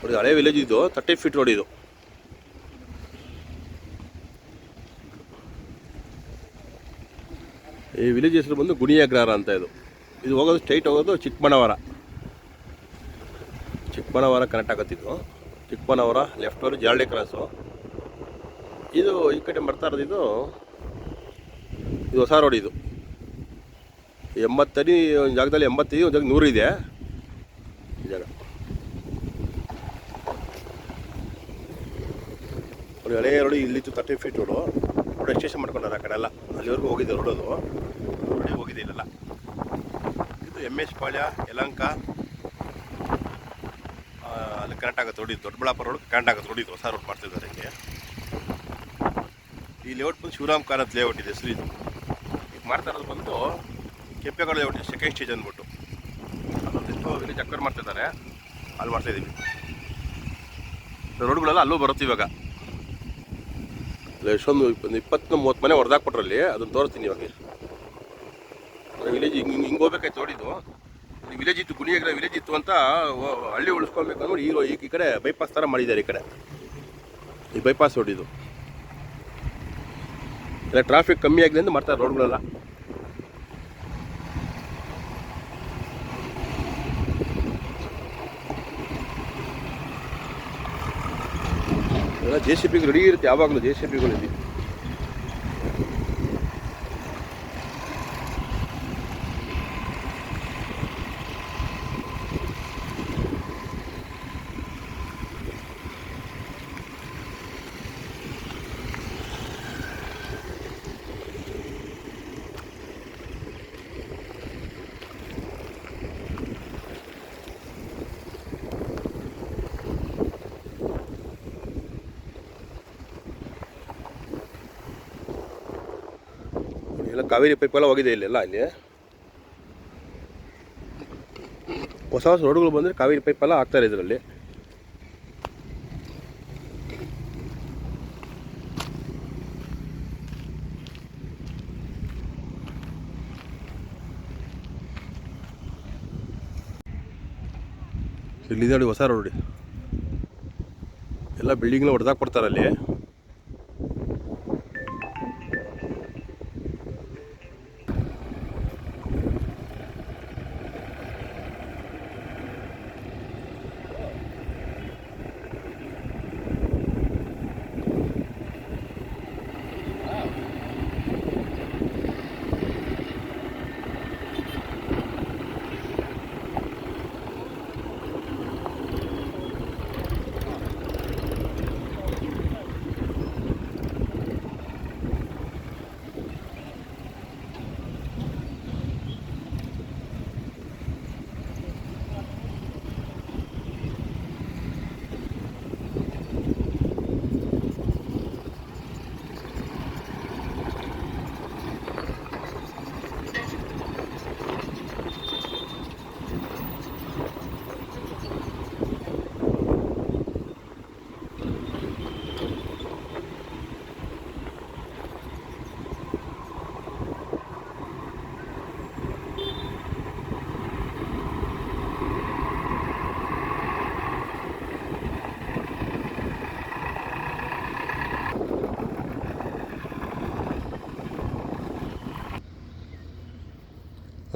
ನೋಡಿ ಹಳೆ ವಿಲೇಜ್ ಇದು ತರ್ಟಿ ಫೀಟ್ ರೋಡ್ ಇದು. ಈ ವಿಲೇಜ್ ಹೆಸರು ಬಂದು ಗುಣಿಯಾಗ್ರಹಾರ ಅಂತ ಇದು. ಇದು ಹೋಗೋದು ಸ್ಟ್ರೈಟ್ ಹೋಗೋದು ಚಿಕ್ಕಬಳ್ಳಾವರ ಚಿಕ್ಕಬಳ್ಳಾವರ ಕನೆಕ್ಟ್ ಆಗುತ್ತಿದ್ದು ಚಿಕ್ಕಬಳ್ಳಾವರ ಲೆಫ್ಟ್ ಅವರು ಜಾಲಿ ಕ್ರಾಸು ಇದು ಈ ಕಡೆ ಬರ್ತಾ ಇರೋದು ಇದು ಇದು ಹೊಸ ರೋಡ್ ಇದು. ಎಂಬತ್ತಡಿ ಒಂದು ಜಾಗದಲ್ಲಿ ಎಂಬತ್ತೈದು ಒಂದು ಜಾಗ ನೂರಿದೆ ಜಾಗ. ನೋಡಿ ಹಳೆಯ road ಇಲ್ಲಿತ್ತು thirty feet road road extension ಮಾಡ್ಕೊಂಡಾರೆ ಆ ಕಡೆ ಎಲ್ಲ. ಅಲ್ಲಿವರೆಗೂ ಹೋಗಿದೆ ರೋಡದು ರೋಡಿಗೆ ಹೋಗಿದೆ ಇಲ್ಲೆಲ್ಲ ಇದು ಎಂ ಎಸ್ ಪಾಳ್ಯ, ಯಲಂಕ. ಅಲ್ಲಿ ಕರೆಂಟ್ ಆಗುತ್ತೆ ರೋಡಿದ್ದು ದೊಡ್ಡಬಳ್ಳಾಪುರ ರೋಡ್ ಕರೆಂಟ್ ಆಗುತ್ತೆ ರೋಡಿದ್ದು ಹೊಸ ರೋಡ್ ಮಾಡ್ತಿದ್ದಾರೆ ಹಿಂಗೆ. ಈ ಲೇಔಟ್ ಬಂದು ಶಿವರಾಮ್ ಕಾರಂತ್ ಲೇಔಟ್ ಇದೆ ಹೆಸರು ಇದು. ಈಗ ಮಾಡ್ತಾ ಇರೋದು ಬಂದು ಕೆಂಪೇಗೌಡ ಲೇಔಟ್ ಸೆಕೆಂಡ್ ಸ್ಟೇಜ್ ಅಂದ್ಬಿಟ್ಟು. ಅದೊಂದಿಷ್ಟು ಇಲ್ಲಿ ಚಕ್ಕರ್ ಮಾಡ್ತಿದ್ದಾರೆ. ಅಲ್ಲಿ ಮಾಡ್ತಾ ಇದ್ದೀವಿ ರೋಡ್ಗಳೆಲ್ಲ ಅಲ್ಲೂ ಬರುತ್ತೆ ಇವಾಗ. ಎಷ್ಟೊಂದು ಒಂದು ಇಪ್ಪತ್ತು ಮೂವತ್ತು ಮನೆ ಹೊಡೆದಾಕ್ಬಿಟ್ರು ಅಲ್ಲಿ ಅದನ್ನು ತೋರಿಸ್ತೀನಿ ಇವಾಗ. ವಿಲೇಜ್ ಹಿಂಗೆ ಹಿಂಗೆ ಹೋಗ್ಬೇಕಾಯ್ತು ನೋಡಿದ್ದು ವಿಲೇಜ್ ಇತ್ತು ಗುಣಿಯಾಗಿರೋ ವಿಲೇಜ್ ಇತ್ತು ಅಂತ ಹಳ್ಳಿ ಉಳಿಸ್ಕೊಳ್ಬೇಕು ನೋಡಿ ಈಗ ಈ ಈ ಕಡೆ ಬೈಪಾಸ್ ಥರ ಮಾಡಿದ್ದಾರೆ ಈ ಕಡೆ. ಈ ಬೈಪಾಸ್ ಹೊಡಿದು ಇಲ್ಲ ಟ್ರಾಫಿಕ್ ಕಮ್ಮಿ ಆಗಲಿ ಅಂತ ಮಾಡ್ತಾರೆ ರೋಡ್ಗಳೆಲ್ಲ ಜೆ ಸಿ ರೆಡಿ ಇರುತ್ತೆ ಯಾವಾಗಲೂ ಜೆ ಸಿ ಪಿಗಳು ಎಲ್ಲ ಕಾವೇರಿ ಪೈಪ್ ಎಲ್ಲ ಹೋಗಿದೆ ಇಲ್ಲೆಲ್ಲ ಅಲ್ಲಿ ಹೊಸ ಹೊಸ ರೋಡ್ಗಳು ಬಂದರೆ ಕಾವೇರಿ ಪೈಪ್ ಎಲ್ಲ ಹಾಕ್ತಾರೆ ಇದರಲ್ಲಿ. ಇಲ್ಲಿ ನೋಡಿ ಹೊಸ ರೋಡ್. ಎಲ್ಲ ಬಿಲ್ಡಿಂಗ್ನ ಹೊಡೆದಾಕ್ ಕೊಡ್ತಾರೆ ಅಲ್ಲಿ.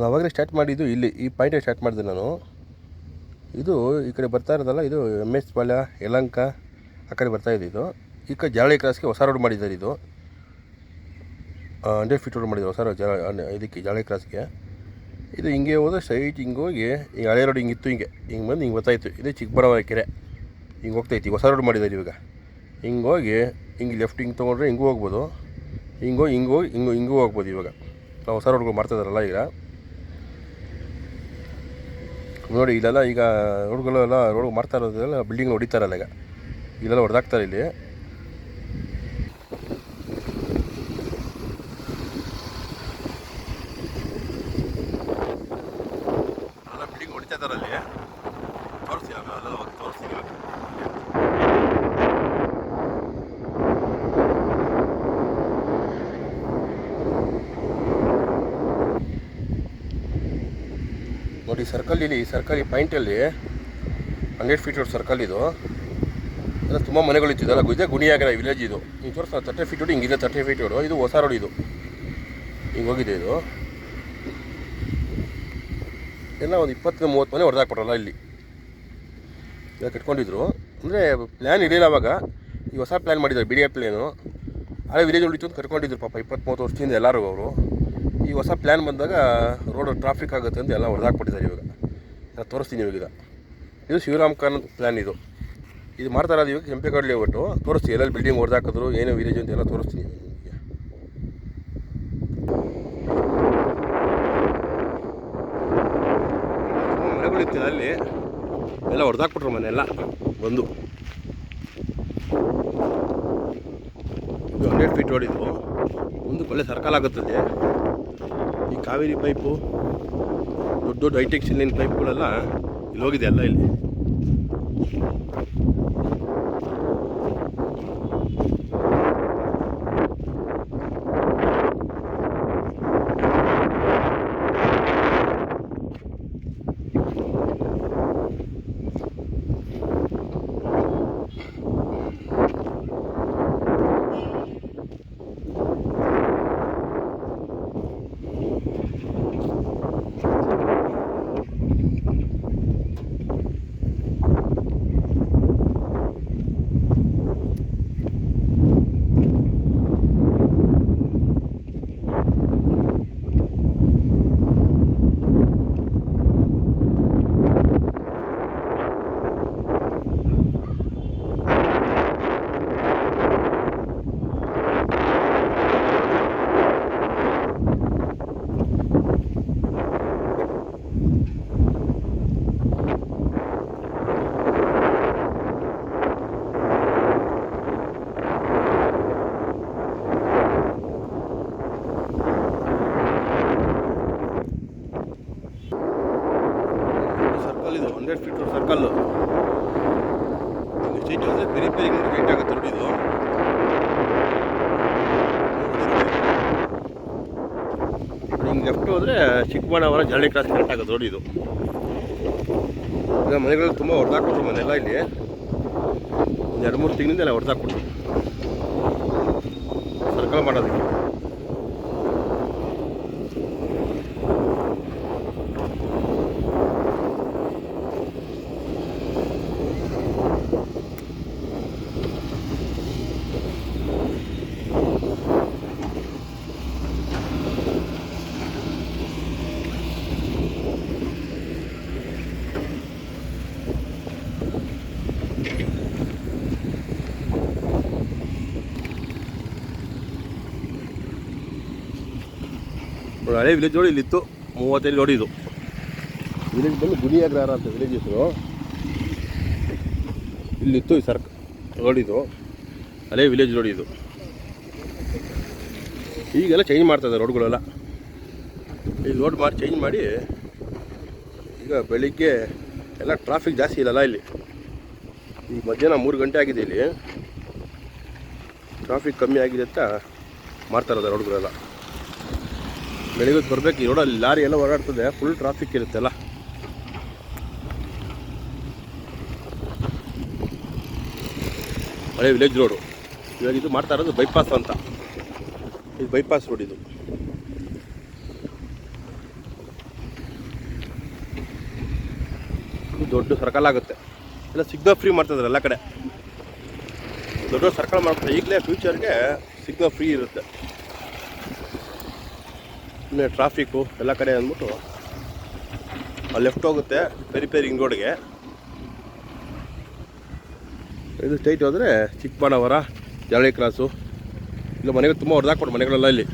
ನಾನು ಅವಾಗಲೇ ಸ್ಟಾರ್ಟ್ ಮಾಡಿದ್ದು ಇಲ್ಲಿ, ಈ ಪಾಯಿಂಟಲ್ಲಿ ಸ್ಟಾರ್ಟ್ ಮಾಡಿದೆ ನಾನು. ಇದು ಈ ಕಡೆ ಬರ್ತಾ ಇರೋದಲ್ಲ, ಇದು ಎಂ ಎಸ್ ಪಾಳ್ಯ, ಯಲಂಕ, ಆ ಕಡೆ ಬರ್ತಾ ಇದೆ ಇದು. ಈ ಕಡೆ ಜಾಳಿ ಕ್ರಾಸ್ಗೆ ಹೊಸ ರೋಡ್ ಮಾಡಿದ್ದಾರೆ ಇದು. ಹಂಡ್ರೆಡ್ ಫೀಟ್ ರೋಡ್ ಮಾಡಿದ್ದಾರೆ, ಹೊಸ ರೋಡ್ ಜಾ ಇದಕ್ಕೆ ಜಾಳಿ ಕ್ರಾಸ್ಗೆ ಇದು ಹಿಂಗೆ ಹೋದ್ರೆ ಸ್ಟ್ರೈಟ್ ಹಿಂಗೆ ಹೋಗಿ ಈಗ ಹಳೆ ರೋಡ್ ಹಿಂಗಿತ್ತು ಹಿಂಗೆ. ಹಿಂಗೆ ಬಂದು ಹಿಂಗೆ ಗೊತ್ತಾಯಿತು ಇದೇ ಚಿಕ್ಕಬಳ್ಳಾಪುರ ಕೆರೆ. ಹಿಂಗೆ ಹೋಗ್ತೈತಿ ಹೊಸ ರೋಡ್ ಮಾಡಿದ್ದಾರೆ ಇವಾಗ. ಹಿಂಗೆ ಹೋಗಿ, ಹಿಂಗೆ ಲೆಫ್ಟ್ ಹಿಂಗೆ ತೊಗೊಂಡ್ರೆ ಹಿಂಗೂ ಹೋಗ್ಬೋದು. ಹಿಂಗೆ ಹೋಗಿ ಹಿಂಗೆ ಹೋಗಿ, ಹಿಂಗೆ, ಹಿಂಗೂ ಹೋಗ್ಬೋದು ಇವಾಗ. ನಾವು ಹೊಸ ರೋಡ್ಗಳು ಮಾಡ್ತಾಯಿದ್ದಾರಲ್ಲ ಈಗ. ನೋಡಿ ಇಲ್ಲೆಲ್ಲ ಈಗ ರೋಡ್ಗಳೆಲ್ಲ ರೋಡ್ ಮಾಡ್ತಾ ಇರೋದೆಲ್ಲ ಬಿಲ್ಡಿಂಗ್ ಹೊಡಿತಾರಲ್ಲ ಈಗ. ಇಲ್ಲೆಲ್ಲ ಹೊಡೆದಾಕ್ತಾರೆ ಇಲ್ಲಿ ಬಿಲ್ಡಿಂಗ್ ಹೊಡಿತಾ ಇದ್ದಾರಲ್ಲಿ ತೋರಿಸಿ ಅಲ್ಲೆಲ್ಲ ಹೋಗಿ ತೋರಿಸ್ತೀನಿ ಇವಾಗ ನೋಡಿ ಸರ್ಕಲ್ ಇಲ್ಲಿ ಸರ್ಕಲ್ ಈ ಪಾಯಿಂಟಲ್ಲಿ ಹಂಡ್ರೆಡ್ ಫೀಟ್ ರೋಡ್ ಸರ್ಕಲ್ ಇದು. ಅಂದರೆ ತುಂಬ ಮನೆಗಳಿತ್ತು ಇದೆಲ್ಲ ಇದೇ ಗುಣಿಯಾಗಿರ ವಿಲೇಜ್ ಇದು. ಈಗ ತೋರಿಸ ತರ್ಟಿ ಫೀಟ್ ರೋಡ್ ಹಿಂಗಿದೆ ತರ್ಟಿ ಫೀಟ್ ರೋಡು ಇದು ಹೊಸ ರೋಡ್ ಇದು. ಹಿಂಗೆ ಹೋಗಿದೆ ಇದು. ಎಲ್ಲ ಒಂದು ಇಪ್ಪತ್ತು ಮೂವತ್ತು ಮನೆ ಹೊಡೆದಾಕ್ಬಿಟ್ರಲ್ಲ ಇಲ್ಲಿ. ಯಾಕೆ ಕಟ್ಕೊಂಡಿದ್ರು. ಅಂದರೆ ಪ್ಲ್ಯಾನ್ ಇರಲಿಲ್ಲ ಅವಾಗ. ಈ ಹೊಸ ಪ್ಲ್ಯಾನ್ ಮಾಡಿದ್ದಾರೆ ಬಿ ಡಿ ಎ ವಿಲೇಜ್ ಉಳಿತು ಅಂತ ಕಟ್ಕೊಂಡಿದ್ರು ಪಾಪ ಇಪ್ಪತ್ತು ಮೂವತ್ತು ವರ್ಷದಿಂದ ಎಲ್ಲರೂ ಅವರು. ಈ ಹೊಸ ಪ್ಲ್ಯಾನ್ ಬಂದಾಗ ರೋಡ್ ಟ್ರಾಫಿಕ್ ಆಗುತ್ತೆ ಅಂತ ಎಲ್ಲ ಹೊಡೆದಾಕ್ಬಿಟ್ಟಿದ್ದಾರೆ ಇವಾಗ. ನಾನು ತೋರಿಸ್ತೀನಿ ಇವಾಗ ಇದು ಶಿವರಾಮ್ ಖಾನ್ ಪ್ಲ್ಯಾನ್ ಇದು. ಇದು ಮಾಡ್ತಾ ಅದು ಇವಾಗ ಕೆಂಪೇಗೌಡ ಲೇಔಟು ತೋರಿಸ್ತೀವಿ ಎಲ್ಲೆಲ್ಲಿ ಬಿಲ್ಡಿಂಗ್ ಹೊಡೆದಾಕಿದ್ರು, ಏನೇ ವಿಲೇಜ್ ಅಂತ ಎಲ್ಲ ತೋರಿಸ್ತೀನಿ ಅಲ್ಲಿ. ಎಲ್ಲ ಹೊಡೆದಾಕ್ಬಿಟ್ರು ಮನೆ ಎಲ್ಲ, ಬಂದು. ಹಂಡ್ರೆಡ್ ಫೀಟ್ ಇದು ಒಂದು ಒಳ್ಳೆ ಸರ್ಕಲ್ ಆಗುತ್ತದೆ ಕಾವೇರಿ ಪೈಪು ದೊಡ್ಡ ದೊಡ್ಡ ಹೈಟೆಕ್ ಪೈಪ್ಗಳೆಲ್ಲ ಇಲ್ಲಿ ಹೋಗಿದೆ ಎಲ್ಲ ಇಲ್ಲಿ ಸರ್ಕಲ್ ಇದು ಹಂಡ್ರೆಡ್ ಫೀಟ್ ಸರ್ಕಲ್ಲು ಸ್ಟ್ರೈಟ್ ಹೋದರೆ ಬೇರೆ ಬೇರೆ ಸ್ಟ್ರೈಟ್ ಆಗುತ್ತೆ ನೋಡಿ ಇದು ಹಿಂಗೆ ಲೆಫ್ಟ್ ಚಿಕ್ಕಬಳ್ಳಾಪುರ ಜರಳಿ ಕ್ರಾಸ್ ಕರೆಕ್ಟ್ ಆಗೋದು ನೋಡಿ ಇದು. ಮನೆಗಳಲ್ಲಿ ತುಂಬ ಹೊಡೆದಾಕೊಟ್ರು ಮನೆಲ್ಲ ಇಲ್ಲಿ. ಒಂದು ಎರಡು ಮೂರು ತಿಂಗಳಿಂದ ಎಲ್ಲ ಹೊಡೆದಾಕೊಟ್ರು ಸರ್ಕಲ್ ಮಾಡೋದಕ್ಕೆ. ಒಂದು ಹಳೆ ವಿಲೇಜ್ ರೋಡ್ ಇಲ್ಲಿತ್ತು, ಮೂವತ್ತೈದು ನೋಡಿ ಇದು. ವಿಲೇಜ್ ಬಂದು ಗುಡಿಯಾಗ್ರಹಾರ ಅಂತ ವಿಲೇಜ್ ಹೆಸರು. ಇಲ್ಲಿತ್ತು ಈ ಸರ್ಕ ನೋಡಿದ್ದು ಹಳೆ ವಿಲೇಜ್ ನೋಡಿ ಇದು. ಈಗೆಲ್ಲ ಚೇಂಜ್ ಮಾಡ್ತಾಯಿದ್ದಾರೆ ರೋಡ್ಗಳೆಲ್ಲ ಈ ರೋಡ್ ಮಾಡಿ ಚೇಂಜ್ ಮಾಡಿ ಈಗ ಬೆಳಿಗ್ಗೆ ಎಲ್ಲ ಟ್ರಾಫಿಕ್ ಜಾಸ್ತಿ ಇಲ್ಲಲ್ಲ ಇಲ್ಲಿ. ಈಗ ಮಧ್ಯಾಹ್ನ ಮೂರು ಗಂಟೆ ಆಗಿದೆ ಇಲ್ಲಿ. ಟ್ರಾಫಿಕ್ ಕಮ್ಮಿ ಆಗಿದೆ ಅಂತ ಮಾಡ್ತಾರದ ರೋಡ್ಗಳೆಲ್ಲ ಬೆಳಿಗ್ಗೆ ಬರಬೇಕು, ಈ ರೋಡಲ್ಲಿ ಲಾರಿ ಎಲ್ಲ ಓಡಾಡ್ತದೆ ಫುಲ್ ಟ್ರಾಫಿಕ್ ಇರುತ್ತೆಲ್ಲ ಹಳೆ ವಿಲೇಜ್ ರೋಡು ಇವಾಗ ಇದು ಮಾಡ್ತಾ ಇರೋದು ಬೈಪಾಸ್ ಅಂತ. ಇದು ಬೈಪಾಸ್ ರೋಡ್ ಇದು. ದೊಡ್ಡ ಸರ್ಕಲ್ ಆಗುತ್ತೆ. ಎಲ್ಲ ಸಿಗ್ನಲ್ ಫ್ರೀ ಮಾಡ್ತಿದ್ದಾರೆ ಎಲ್ಲ ಕಡೆ. ದೊಡ್ಡ ಸರ್ಕಲ್ ಮಾಡ್ತಾರೆ ಈಗಲೇ ಫ್ಯೂಚರ್ಗೆ ಸಿಗ್ನಲ್ ಫ್ರೀ ಇರುತ್ತೆ. ಇನ್ನು ಟ್ರಾಫಿಕ್ಕು ಎಲ್ಲ ಕಡೆ ಅಂದ್ಬಿಟ್ಟು ಅಲ್ಲಿ ಲೆಫ್ಟ್ ಹೋಗುತ್ತೆ ಪೆರಿ ಪೆರಿ ಹಿಂಗ್ ರೋಡ್ಗೆ ಇದು ಸ್ಟೈಟ್ ಹೋದರೆ ಚಿಕ್ಕಬಾಣವರ ಜರಳಿ ಕ್ರಾಸು ಇಲ್ಲ ಮನೆಗಳು ತುಂಬ ಹೊಡೆದಾಕ್ಬಿಟ್ಟು ಮನೆಗಳೆಲ್ಲ ಇಲ್ಲಿ.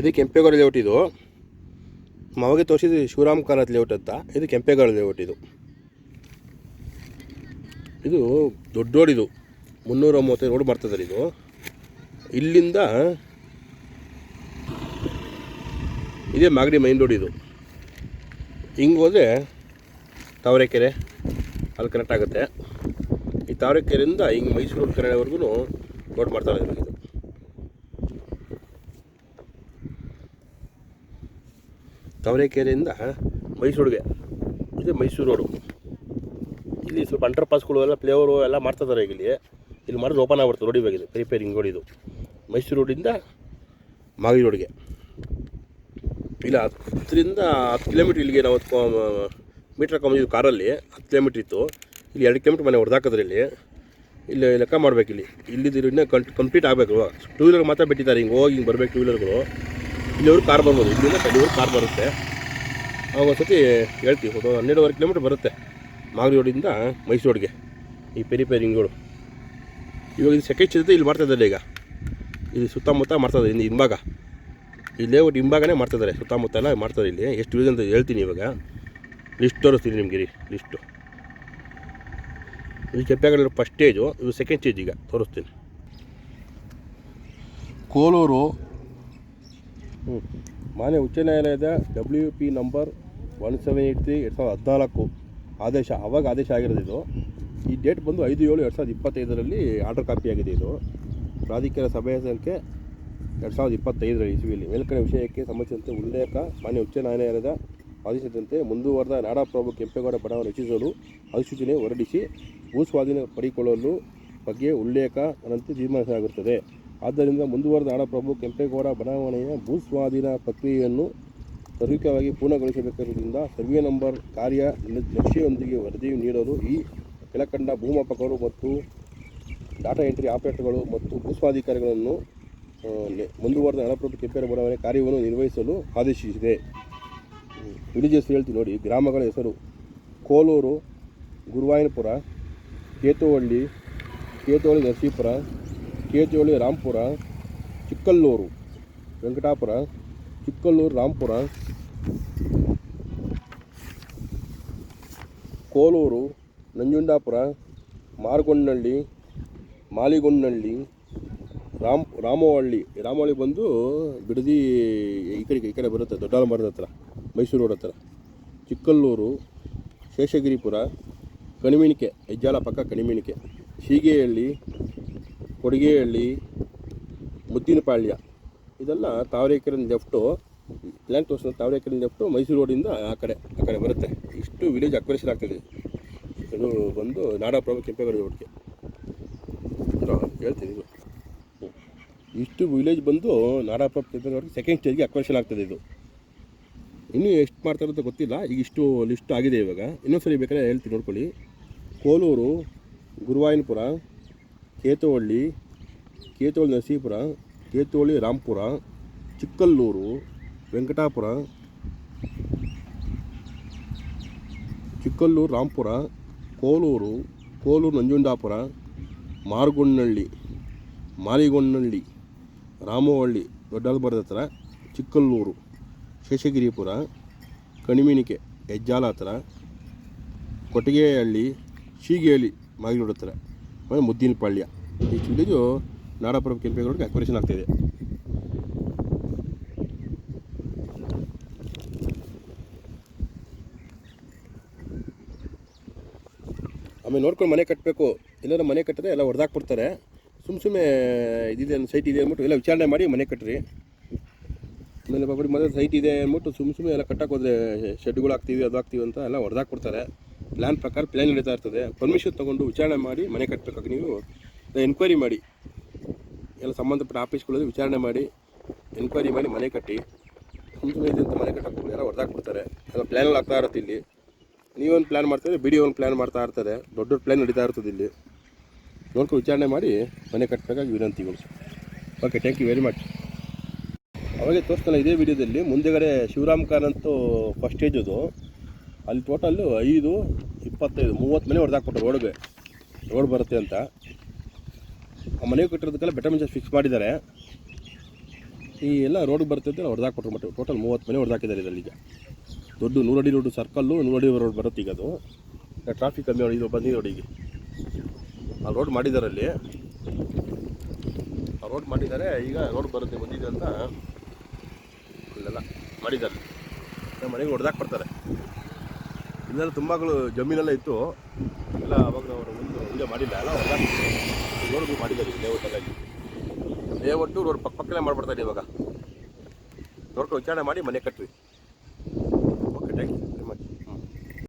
ಇದು ಕೆಂಪೇಗೌಡ ಲೇಔಟ್ ಇದು. ಮಾವಿಗೆ ತೋರಿಸಿದ್ದು ಶಿವರಾಮ್ ಕಾನತ್ ಲೇಔಟ್ ಅಂತ. ಇದು ಕೆಂಪೇಗೌಡ ಲೇಔಟ್ ಇದು. ಇದು ದೊಡ್ಡ ರೋಡ್ ಇದು. ಮುನ್ನೂರ ಮೂವತ್ತೈದು ರೋಡ್ ಬರ್ತದೆ ಇದು. ಇಲ್ಲಿಂದ ಇದೇ ಮಾಗಡಿ ಮೈನ್ ರೋಡ್ ಇದು. ಹಿಂಗೆ ಹೋದರೆ ತಾವರೆಕೆರೆ, ಅಲ್ಲಿ ಕನೆಕ್ಟ್ ಆಗುತ್ತೆ. ಈ ತಾವರೆಕೆರೆಯಿಂದ ಹಿಂಗೆ ಮೈಸೂರು ಕನ್ನಡವರೆಗೂ ರೋಡ್ ಮಾಡ್ತಾರೆ ಇದು. ತಾವರೆಕೆರೆಯಿಂದ ಮೈಸೂರಿಗೆ, ಇದು ಮೈಸೂರು ರೋಡು ಇಲ್ಲಿ ಸ್ವಲ್ಪ ಅಂಡರ್ ಪಾಸ್ಗಳು ಎಲ್ಲ ಫ್ಲೇವರು ಎಲ್ಲ ಮಾಡ್ತಿದ್ದಾರೆ ಈಗ ಇಲ್ಲಿ. ಇಲ್ಲಿ ಮಾಡಿದ್ರೆ ಓಪನ್ ಆಗ್ಬಿಡ್ತು ರೋಡ್ ಇದು ರಿಪೇರಿಂಗ್ ರೋಡ್ ಇದು. ಮೈಸೂರು ರೋಡಿಂದ ಮಾಗಡಿ ರೋಡ್ಗೆ ಇಲ್ಲ, ಹತ್ತರಿಂದ ಹತ್ತು ಕಿಲೋಮೀಟ್ರ್ ಇಲ್ಲಿಗೆ ನಾವು ಮೀಟ್ರ್ ಹಾಕೊಂಬಂದಿದ್ದು ಕಾರಲ್ಲಿ, ಹತ್ತು ಕಿಲೋಮೀಟ್ರ್ ಇತ್ತು. ಇಲ್ಲಿ ಎರಡು ಕಿಲೋಮೀಟ್ರ್ ಮನೆ ಹೊಡೆದಾಕಿದ್ರೆ ಇಲ್ಲಿ. ಇಲ್ಲಿ ಲೆಕ್ಕ ಮಾಡ್ಬೇಕು ಇಲ್ಲಿ. ಇಲ್ಲಿದ್ದು ಇನ್ನೂ ಕಂಟ್ ಕಂಪ್ಲೀಟ್ ಆಗಬೇಕು. ಟೂ ವೀಲರ್ ಮಾತ್ರ ಬಿಟ್ಟಿದ್ದಾರೆ. ಹಿಂಗೆ ಹೋಗಿ ಹಿಂಗೆ ಬರಬೇಕು ಟೂ ವೀಲರ್ಗಳು ಇಲ್ಲಿವರೆಗೂ ಕಾರ್ ಬರ್ಬೋದು. ಇಲ್ಲಿಂದ ಅಲ್ಲಿವರೆಗೂ ಕಾರ್ ಬರುತ್ತೆ. ಆಗ ಒಂದು ಸತಿ ಹೇಳ್ತೀವಿ. ಒಂದು ಹನ್ನೆರಡುವರೆ ಕಿಲೋಮೀಟ್ರ್ ಬರುತ್ತೆ ಮಾಗಡಿ ರೋಡಿಂದ ಮೈಸೂರು ರೋಡ್ಗೆ ಈ ಪೆರಿ ಪೆರಿಂಗ್ ರೋಡು ಇವಾಗ ಇದು ಸೆಕೆಂಡ್ ಚಿತ್ರ ಇಲ್ಲಿ ಮಾಡ್ತಾ ಇದ್ದಾರೆ ಈಗ. ಇಲ್ಲಿ ಸುತ್ತಮುತ್ತ ಮಾಡ್ತಾರೆ ಇನ್ನು ಹಿಂಭಾಗ. ಈ ಲೇಔಟ್ ಹಿಂಭಾಗನೇ ಮಾಡ್ತಿದ್ದಾರೆ. ಸುತ್ತಮುತ್ತ ಎಲ್ಲ ಮಾಡ್ತಾರೆ ಇಲ್ಲಿ. ಎಷ್ಟು ಇದೆ ಅಂತ ಹೇಳ್ತೀನಿ ಇವಾಗ. ಲಿಸ್ಟ್ ತೋರಿಸ್ತೀನಿ ನಿಮಗೆ ರೀ ಲಿಸ್ಟು ಇದು ಕೆಂಪೇಗೌಡ ಫಸ್ಟ್ ಸ್ಟೇಜು ಇದು ಸೆಕೆಂಡ್ ಸ್ಟೇಜ್ ಈಗ. ತೋರಿಸ್ತೀನಿ. ಕೋಲೂರು. ಹ್ಞೂ ಮಾನ್ಯ ಉಚ್ಚ ನ್ಯಾಯಾಲಯದ W P number one seven eight three ಎರಡು ಸಾವಿರದ ಹದಿನಾಲ್ಕು ಆದೇಶ ಆವಾಗ ಆದೇಶ ಆಗಿರೋದು ಇದು. ಈ ಡೇಟ್ ಬಂದು ಐದು ಏಳು ಎರಡು ಸಾವಿರದ ಇಪ್ಪತ್ತೈದರಲ್ಲಿ ಆರ್ಡರ್ ಕಾಪಿ ಆಗಿದೆ ಇದು. ಪ್ರಾಧಿಕಾರ ಸಭೆಯ ಸಂಖ್ಯೆ ಎರಡು ಸಾವಿರದ ಇಪ್ಪತ್ತೈದರ ಇಸುವಿಯಲ್ಲಿ. ಮೇಲ್ಕಡೆ ವಿಷಯಕ್ಕೆ ಸಂಬಂಧಿಸಿದಂತೆ ಉಲ್ಲೇಖ, ಮಾನ್ಯ ಉಚ್ಚ ನ್ಯಾಯಾಲಯದ ಆದೇಶದಂತೆ ಮುಂದುವರೆದ ನಾಡಪ್ರಭು ಕೆಂಪೇಗೌಡ ಬಡಾವಣೆ ರಚಿಸಲು ಅಧಿಸೂಚನೆ ಹೊರಡಿಸಿ ಭೂ ಸ್ವಾಧೀನ ಪಡಿಕೊಳ್ಳಲು ಬಗ್ಗೆ ಉಲ್ಲೇಖ ಅನಂತೆ ತೀರ್ಮಾನಿಸಲಾಗುತ್ತದೆ. ಆದ್ದರಿಂದ ಮುಂದುವರೆದ ನಾಡಪ್ರಭು ಕೆಂಪೇಗೌಡ ಬಡಾವಣೆಯ ಭೂ ಸ್ವಾಧೀನ ಪ್ರಕ್ರಿಯೆಯನ್ನು ತ್ವರಿತವಾಗಿ ಪೂರ್ಣಗೊಳಿಸಬೇಕಿರುವುದರಿಂದ ಸರ್ವೆ ನಂಬರ್ ಕಾರ್ಯ ನಕ್ಷೆಯೊಂದಿಗೆ ವರದಿ ನೀಡಲು ಈ ಕೆಳಕಂಡ ಭೂಮಾಪಕರು ಮತ್ತು ಡಾಟಾ ಎಂಟ್ರಿ ಆಪರೇಟರ್ಗಳು ಮತ್ತು ಭೂಸ್ವಾಧಿಕಾರಿಗಳನ್ನು ಮುಂದುವರೆದ ಹಣಪ್ರಭು ಕೆಪ್ಪೇರ ಬಡಾವಣೆ ಕಾರ್ಯವನ್ನು ನಿರ್ವಹಿಸಲು ಆದೇಶಿಸಿದೆ. ವಿಲೇಜಸ್ ಹೇಳ್ತೀವಿ ನೋಡಿ, ಗ್ರಾಮಗಳ ಹೆಸರು ಕೋಲೂರು, ಗುರುವಾಯನಪುರ, ಕೇತುವಳ್ಳಿ ಕೇತುವಳ್ಳಿ ನರಸೀಪುರ, ಕೇತುವಳ್ಳಿ ರಾಂಪುರ, ಚಿಕ್ಕಲ್ಲೂರು, ವೆಂಕಟಾಪುರ, ಚಿಕ್ಕಲ್ಲೂರು ರಾಂಪುರ, ಕೋಲೂರು, ನಂಜುಂಡಾಪುರ ಮಾರ್ಗೊಂಡನಹಳ್ಳಿ ಮಾಲಿಗೊಂಡನಹಳ್ಳಿ ರಾಮ್, ರಾಮವಳ್ಳಿ ರಾಮವಳ್ಳಿ ಬಂದು ಬಿಡದಿ ಈ ಕಡೆ ಈ ಕಡೆ ಬರುತ್ತೆ ದೊಡ್ಡ ಮರದ ಹತ್ರ, ಮೈಸೂರು ರೋಡ್ ಹತ್ರ. ಚಿಕ್ಕಲ್ಲೂರು, ಶೇಷಗಿರಿಪುರ ಕಣಿಮಿಣಿಕೆ ಹೆಜ್ಜಾಲ ಪಕ್ಕ ಕಣಿಮಿಣಿಕೆ ಶೀಗೆಹಳ್ಳಿ ಕೊಡಿಗೆಹಳ್ಳಿ ಮುದ್ದಿನಪಾಳ್ಯ ಇದೆಲ್ಲ ತಾವರೆಕೆರೆ ಲೆಫ್ಟು ಪ್ಲ್ಯಾನ್ ತೋರಿಸಿದ ತಾವರೆಕೆರೆ ಲೆಫ್ಟು ಮೈಸೂರು ರೋಡಿಂದ ಆ ಕಡೆ ಆ ಕಡೆ ಬರುತ್ತೆ. ಇಷ್ಟು ವಿಲೇಜ್ ಅಕ್ವರೇಷನ್ ಆಗ್ತದೆ ಇದು. ಬಂದು ನಾಡಪ್ರಭು ಕೆಂಪೇಗೌಡ ರೋಡ್ಗೆ ಹೇಳ್ತೀನಿ. ಇಷ್ಟು ವಿಲೇಜ್ ಬಂದು ನಾಡಪ್ಪ ಕೆಂಪೇಗೌಡಗೆ ಸೆಕೆಂಡ್ ಸ್ಟೇಜ್ಗೆ ಅಕ್ವೇಷನ್ ಆಗ್ತದೆ ಇದು. ಇನ್ನೂ ಎಷ್ಟು ಮಾಡ್ತಾರೆ ಅಂತ ಗೊತ್ತಿಲ್ಲ. ಈಗ ಇಷ್ಟು ಲಿಸ್ಟ್ ಆಗಿದೆ ಇವಾಗ. ಇನ್ನೊಂದ್ಸರಿ ಬೇಕಾದ್ರೆ ಹೇಳ್ತೀನಿ, ನೋಡ್ಕೊಳ್ಳಿ. ಕೋಲೂರು, ಗುರುವಾಯನಪುರ, ಕೇತುವಳ್ಳಿ ಕೇತುವಳ್ಳಿ ನರಸೀಪುರ, ಕೇತುವಳ್ಳಿ ರಾಂಪುರ ಚಿಕ್ಕಲ್ಲೂರು, ವೆಂಕಟಾಪುರ, ಚಿಕ್ಕಲ್ಲೂರು ರಾಂಪುರ ಕೋಲೂರು ಕೋಲೂರು ನಂಜುಂಡಾಪುರ ಮಾರ್ಗೊಂಡನಹಳ್ಳಿ ಮಾಲಿಗೊಂಡನಹಳ್ಳಿ ರಾಮವಳ್ಳಿ, ದೊಡ್ಡಲ್ಬರದ ಹತ್ರ ಚಿಕ್ಕಲ್ಲೂರು, ಶೇಷಗಿರಿಪುರ ಕಣಿಮಿನಿಕೆ ಹೆಜ್ಜಾಲ ಹತ್ರ ಕೊಟ್ಟಿಗೆಹಳ್ಳಿ, ಶೀಗೆಹಳ್ಳಿ, ಮಾಗಿರೋಡ್ ಹತ್ರ ಮುದ್ದಿನಪಾಳ್ಯ. ಈ ವಿಲೇಜು ನಾಡಪ್ರಭು ಕೆಂಪೇಗೌಡರಿಗೆ ಅಕ್ವರೇಷನ್ ಆಗ್ತಾಯಿದೆ ಆಮೇಲೆ ನೋಡ್ಕೊಂಡು ಮನೆ ಕಟ್ಟಬೇಕು ಎಲ್ಲರೂ ಮನೆ ಕಟ್ಟಿದ್ರೆ ಎಲ್ಲ ಹೊಡೆದಾಕ್ಬಿಡ್ತಾರೆ ಸುಮ್ಮ ಸುಮ್ಮನೆ ಇದಿದೆ ಸೈಟ್ ಇದೆ ಅಂದ್ಬಿಟ್ಟು ಎಲ್ಲ ವಿಚಾರಣೆ ಮಾಡಿ ಮನೆ ಕಟ್ಟಿರಿ ಆಮೇಲೆ ಬಾಬಡಿ ಮನೆ ಸೈಟ್ ಇದೆ ಅಂದ್ಬಿಟ್ಟು ಸುಮ್ಮ ಸುಮ್ಮನೆ ಎಲ್ಲ ಕಟ್ಟಕ್ಕೆ ಹೋದ್ರೆ ಶೆಡ್ಗಳು ಹಾಕ್ತೀವಿ, ಅದು ಹಾಕ್ತೀವಿ ಅಂತ ಎಲ್ಲ ಹೊಡೆದಾಕ್ಬಿಡ್ತಾರೆ ಪ್ಲ್ಯಾನ್ ಪ್ರಕಾರ ಪ್ಲ್ಯಾನ್ ನಡೀತಾ ಇರ್ತದೆ. ಪರ್ಮಿಷನ್ ತೊಗೊಂಡು ವಿಚಾರಣೆ ಮಾಡಿ ಮನೆ ಕಟ್ಟಬೇಕಾಗ ನೀವು ಎನ್ಕ್ವೈರಿ ಮಾಡಿ. ಎಲ್ಲ ಸಂಬಂಧಪಟ್ಟ ಆಫೀಸ್ಗಳಲ್ಲಿ ವಿಚಾರಣೆ ಮಾಡಿ ಎನ್ಕ್ವೈರಿ ಮಾಡಿ ಮನೆ ಕಟ್ಟಿ. ಸುಮ್ಮ ಸುಮ್ಮನೆ ಅಂತ ಮನೆ ಕಟ್ಟಕ್ಕೆ ಎಲ್ಲ ಹೊಡೆದಾಕ್ಬಿಡ್ತಾರೆ ಎಲ್ಲ ಪ್ಲ್ಯಾನಲ್ಲಿ ಆಗ್ತಾ ಇರುತ್ತೆ ಇಲ್ಲಿ. ನೀವೊಂದು ಪ್ಲ್ಯಾನ್ ಮಾಡ್ತಾರೆ? ಬಿ ಡಿ ಒಂದು ಪ್ಲ್ಯಾನ್ ಮಾಡ್ತಾ ಇರ್ತಾರೆ ದೊಡ್ಡ ದೊಡ್ಡ ಪ್ಲ್ಯಾನ್ ನಡೀತಾ ಇರ್ತದೆ ಇಲ್ಲಿ. ನೋಡ್ಕೊಂಡು ವಿಚಾರಣೆ ಮಾಡಿ ಮನೆ ಕಟ್ಟಬೇಕಾಗಿ ವಿನಂತಿಗಳು okay thank you very much ಅವಾಗೆ ತೋರಿಸ್ತಾನೆ ಇದೇ ವಿಡಿಯೋದಲ್ಲಿ ಮುಂದೆಗಡೆ ಶಿವರಾಮ್ ಖಾನ್ ಅಂತೂ ಫಸ್ಟ್ ಸ್ಟೇಜ್ ಅದು. ಅಲ್ಲಿ ಟೋಟಲ್ಲು ಐದು, ಇಪ್ಪತ್ತೈದು, ಮೂವತ್ತು ಮನೆ ಹೊಡೆದಾಕ್ಬಿಟ್ಟು ರೋಡ್ಗೆ ರೋಡ್ ಬರುತ್ತೆ ಅಂತ. ಆ ಮನೆ ಕಟ್ಟಿರೋದಕ್ಕೆಲ್ಲ ಬೆಟರ್ ಫಿಕ್ಸ್ ಮಾಡಿದ್ದಾರೆ. ಈ ಎಲ್ಲ ರೋಡ್ ಬರುತ್ತೆ ಹೊಡೆದಾಕ್ಬಿಟ್ರು ಮತ್ತೆ ಟೋಟಲ್ ಮೂವತ್ತು ಮನೆ ಹೊಡೆದಾಕಿದ್ದಾರೆ ಇದರಲ್ಲಿ ಈಗ. ದೊಡ್ಡ ನೂರಡಿ ರೋಡ್ ಸರ್ಕಲ್ಲು ನೂರಡಿ ರೋಡ್ ಬರುತ್ತೆ ಈಗ ಅದು. ಟ್ರಾಫಿಕ್ ಕಮ್ಮಿ ಇದು ಬನ್ನಿ ನೋಡಿ ಈಗ. ಆ ರೋಡ್ ಮಾಡಿದ್ದಾರೆ ಅಲ್ಲಿ ಆ ರೋಡ್ ಮಾಡಿದ್ದಾರೆ ಈಗ ರೋಡ್ ಬರುತ್ತೆ, ಬಂದಿದೆ ಅಂತ ಅಲ್ಲೆಲ್ಲ ಮಾಡಿದ್ದಾರೆ. ನಮ್ಮ ಮನೆಗೆ ಹೊಡೆದಾಕ್ ಬರ್ತಾರೆ. ಇಲ್ಲೆಲ್ಲ ತುಂಬಾಗಳು ಜಮೀನೆಲ್ಲ ಇತ್ತು. ಎಲ್ಲ ಅವಾಗ ಅವರು ಒಂದು ಇದೆ ಮಾಡಿಲ್ಲ, ಎಲ್ಲ ಹೊಡೆದಾಕ್ ರೋಡ್ಗಳು ಮಾಡಿದ್ದಾರೆ ಲೇಔಟೆಲ್ಲ ಇಲ್ಲಿ ಲೇಔಟು ರೋಡ್ ಪಕ್ಕ ಪಕ್ಕನೇ ಮಾಡಿಬಿಡ್ತಾರೆ ಇವಾಗ. ನೋಡ್ಕೊಂಡು ವಿಚಾರಣೆ ಮಾಡಿ ಮನೆ ಯು